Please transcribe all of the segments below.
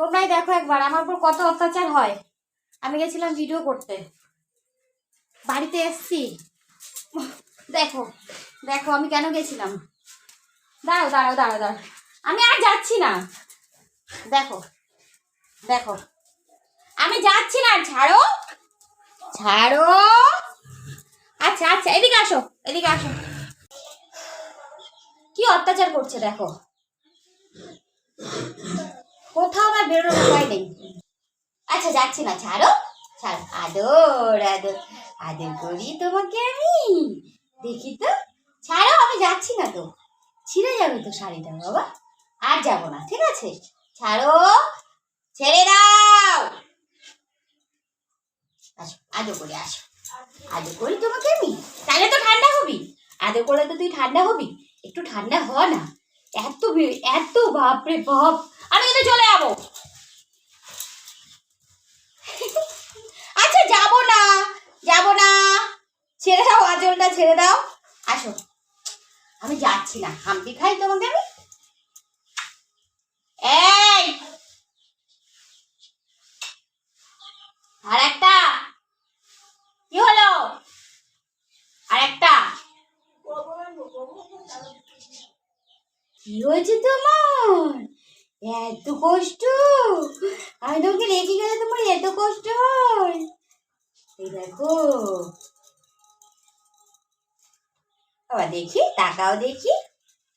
তোমরাই দেখো একবার, আমার উপর কত অত্যাচার হয়। আমি গেছিলাম ভিডিও করতে। বাড়িতে এসছি। দেখো দেখো, আমি কেন গেছিলাম? দাঁড়াও দাঁড়াও দাঁড়াও দাঁড়াও। আমি আর যাচ্ছি না। দেখো দেখো। আমি যাচ্ছি না, ছাড়ো। ছাড়ো। আচ্ছা আচ্ছা এদিকে আসো এদিকে আসো। কি অত্যাচার করছে, দেখো। কোথাও আমার বেরোনোর উপায় নেই। আচ্ছা যাচ্ছি না, ছাড়ো। ছাড়ো। আদর আদর। আদর করি তোমাকে আমি। দেখি তো। ছাড়ো, আমি যাচ্ছি না তো। ছিঁড়ে যাবে তো শাড়িটা, বাবা। আর যাব না, ঠিক আছে? ছাড়ো। ছেড়ে দাও। আসো, আদর করে আসো। আদর করি তোমাকে আমি? তাহলে তো ঠান্ডা হবি। আদর করলে তো তুই ঠান্ডা হবি? একটু ঠান্ডা হ না। এত এত বাপরে বাপ। আমি কিন্তু চলে যাব। আচ্ছা যাব না। যাব না। ছেড়ে দাও আজলটা ছেড়ে দাও। আসো। আমি যাচ্ছি না। হাম্পি খাই তোমাকে আমি? এই! আর একটা কি হলো? আর একটা কি হয়েছে তোমার? এত কষ্ট? আমি তোমাকে রেখে গেলে তোমার এত কষ্ট হয়? দেখো। বাবা, দেখি টাকাও দেখি।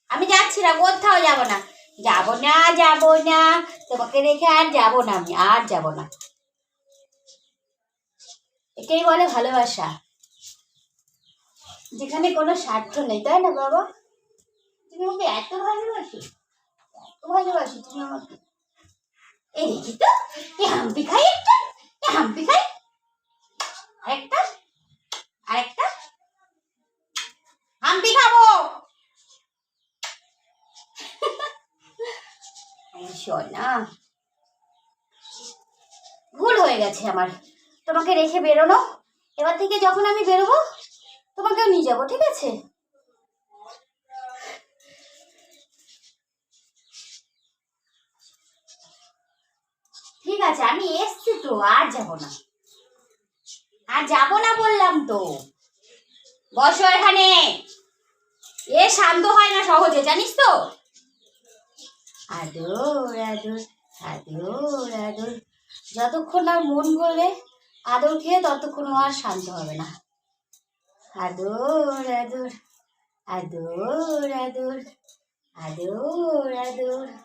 আমি যাচ্ছি না, কোথাও যাব না। যাব না যাব না। তোমাকে রেখে আর যাব না আমি, আর যাব না। এটাই বলে ভালোবাসা। যেখানে কোনো স্বার্থ নেই, তাই না বাবা? তুমি আমাকে এত ভালোবাসো। ভালোবাসো তুমি আমাকে এই দেখি তো, এই হাম্পি খাই একটা, এই হাম্পি খাই। আরেকটা আরেকটা। হাম্পি খাব। সোনা ভুল হয়ে গেছে আমার। তোমাকে রেখে বেরোনো। এবার থেকে যখন আমি বেরোবো, তোমাকেও নিয়ে যাব, ঠিক আছে? আছে আমি এসছি তো, আর যাব না। আর যাব না বললাম তো। বসো এখানে। এ শান্ত হয় না সহজে, জানিস তো? আদর আদর আদর আদর। যতক্ষণ আর মন গলে আদর খেয়ে ততক্ষণ আর শান্ত হবে না। আদর আদর আদর আদর আদর আদর।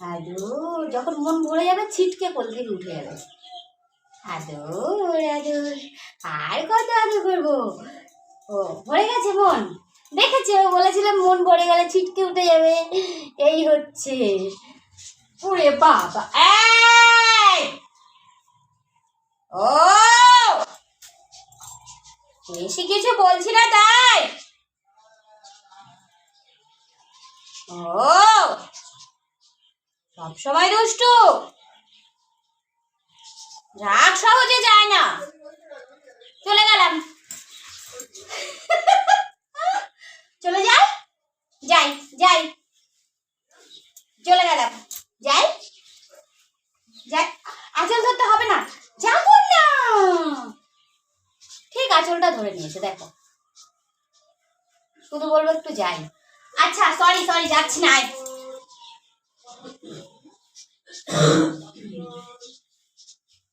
আদর যখন মন ভরে যাবে ছিটকে কোল থেকে উঠে যাবে। আদর আদর আর কত আদর করব? ও, ভরে গেছে মন? দেখেছে বলেছিলাম মন ভরে গেলে ছিটকে উঠে যাবে। এই হচ্ছে। ওরে বাবা ও! বেশি কিছু বলছি না তাই। ও! সবসময় দুষ্ট। রাগ সহজে যায় না। চলে গেলাম। চলে যাই? যাই যাই। চলে গেলাম। যাই। যাই। আঁচল ধরতে হবে না। যাব না। ঠিক আঁচলটা ধরে নিয়েছে, দেখো। শুধু বলব একটু যাই। আচ্ছা সরি সরি যাচ্ছি না।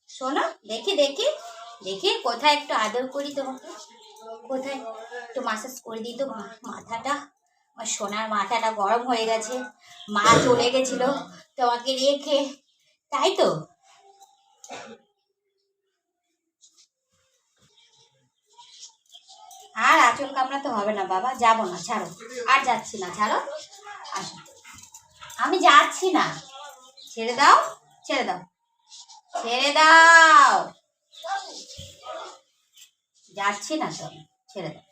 শোনো, দেখি দেখি দেখি, কোথায় একটু আদর করি তোমাকে। কোথায়? একটু মাসাজ করে দিই তো মাথাটা। আমার সোনার মাথাটা গরম হয়ে গেছে। মা চলে গেছিল তোমাকে রেখে। তাই তো? আর আঁচল কামড়াতে হবে না বাবা, যাব না, ছাড়ো। আর যাচ্ছি না, ছাড়ো। আসো। আমি যাচ্ছি না। ছেড়ে দাও ছেড়ে দাও ছেড়ে দাও। যাচ্ছি না তো ছেড়ে দাও।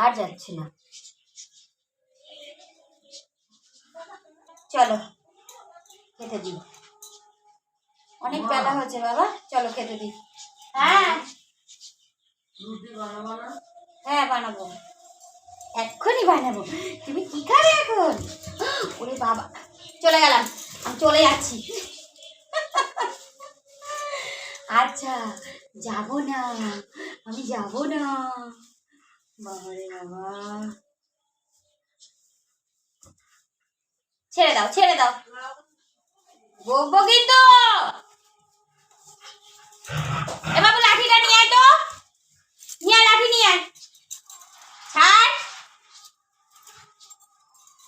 আর যাচ্ছি না। চলো খেতে দিই। অনেক বেলা হয়েছে বাবা চলো খেতে দিই। হ্যাঁ। হ্যাঁ বানাবো। এক্ষুনি বানাবো। তুমি কি খাবে এখন? ওরে বাবা চলে গেলাম। আমি চলে যাচ্ছি। আচ্ছা যাব না। আমি যাব না। বাবারে বাবা। ছেড়ে দাও ছেড়ে দাও। বকবো কিন্তু। এ বাবু, লাঠিটা নিয়ে আয় তো। নিয়ে লাঠি নিয়ে আয়। ছাড়।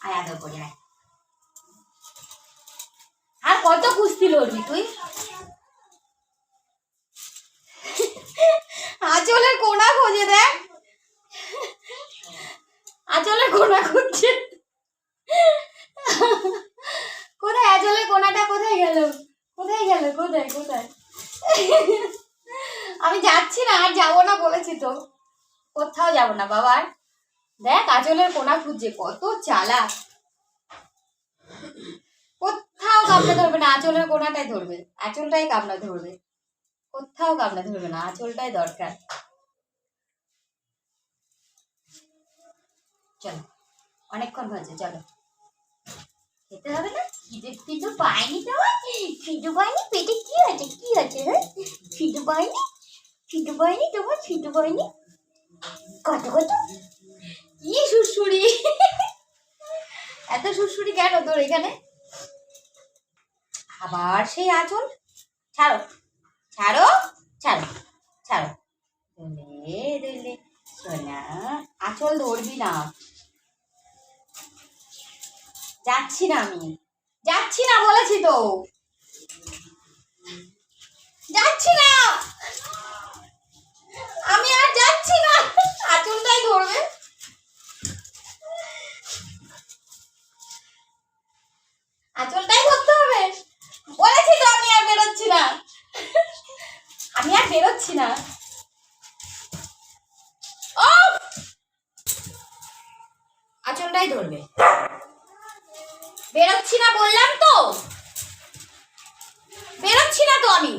আয় আদর করে, আয় আর কত কুস্তি তুই। আঁচলের কোনা খোঁজে দেখ। আঁচলের কোনা খুঁজছে। কোথায় আঁচলের কোনাটা? কোথায় গেল? কোথায় গেল? কোথায়? কোথায়? আমি যাচ্ছি না, আর যাব না বলেছি তো। কোথাও যাব না বাবার দেখ, আঁচলের কোনা খুঁজছে। কত চালাক কোথাও কামড়ে ধরবে না, আঁচলের কোনাটাই ধরবে। আঁচলটাই কামড়া ধরবে। কোথাও কামড়া ধরবে না, আঁচলটাই দরকার। চলো, অনেকক্ষণ হয়েছে, চলো। খেতে হবে না? খিদে খিদে পায়নি তোমার খিদে পায়নি পেটে কি আছে কি আছে হ্যাঁ? খিদে পায়নি খিদে পায়নি তোমার? খিদে পায়নি কত কত? কি সুরসুরি এত সুরসুরি কেন তোর এখানে? আবার সেই আঁচল। ছাড়ো ছাড়ো ছাড়ো ছাড়ো। দোলে দোলে, সোনা, আঁচল ধরবি না। যাচ্ছি না আমি। যাচ্ছি না বলেছি তো। যাচ্ছি না। আমি আর যাচ্ছি না। আঁচলটাই ধরবে। আঁচলটাই ধরতে হবে বলেছি তো আমি আর বেরোচ্ছি না আমি বেরোচ্ছি না। আঁচলটাই ধরবে। বেরোচ্ছি না বললাম তো। বেরোচ্ছি না তো আমি।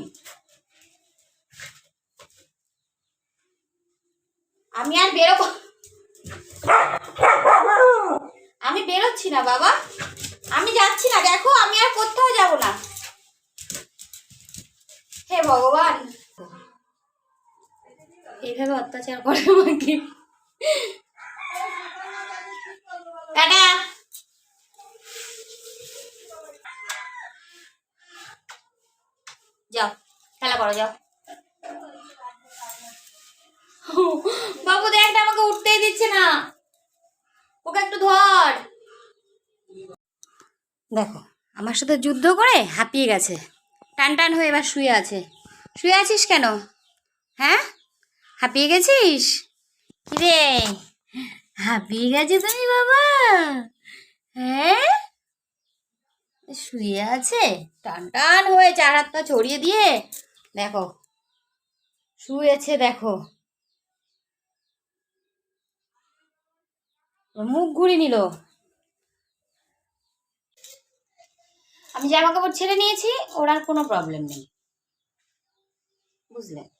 আমি আর বেরোবো আমি বেরোচ্ছি না বাবা। আমি যাচ্ছি না, দেখো, আমি আর কোথাও যাব না। হে ভগবান। এইভাবে অত্যাচার করে আমাকে? যাও, খেলা করো, যাও। বাবু, দেখ না, আমাকে উঠতেই দিচ্ছে না। ওকে একটু ধর। দেখো, আমার সাথে যুদ্ধ করে হাঁপিয়ে গেছে। টান টান হয়ে এবার শুয়ে আছে। শুয়ে আছিস কেন? হ্যাঁ? হাঁপিয়ে গেছিস? কিরে? হাঁপিয়ে গেছে তুমি বাবা। হ্যাঁ? শুয়ে আছে? টান টান হয়ে চার হাত পা ছড়িয়ে দিয়ে, দেখো। শুয়েছে, দেখো। মুখ ঘুরিয়ে নিল। আমি জামা কাপড় ছেড়ে নিয়েছি, ওর আর কোনো প্রবলেম নেই। বুঝলে?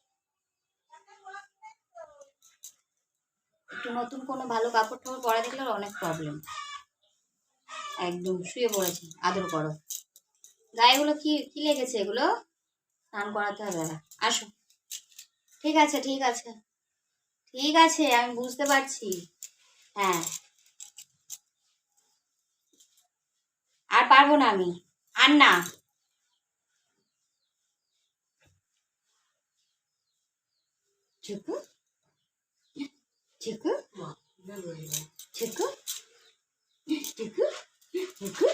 একটু নতুন কোনো ভালো কাপড় টাপড় পরা দেখলে অনেক প্রবলেম একদম শুয়ে পড়েছে, আদর করো। গায়েগুলো কি কি লেগেছে এগুলো? স্নান করাতে হবে আসো। ঠিক আছে ঠিক আছে। ঠিক আছে, আমি বুঝতে পারছি। হ্যাঁ। আর পারব না আমি। আর না। চিকু Çıkı. Çıkı. Çıkı. Çıkı.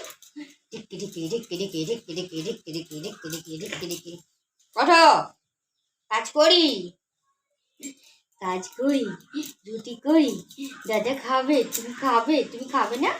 Çıkı çıkı çıkı çıkı çıkı çıkı çıkı çıkı çıkı çıkı çıkı çıkı ওঠো কাজ করি কাজ করি রুটি করি দাদা খাবে তুমি খাবে তুমি খাবে না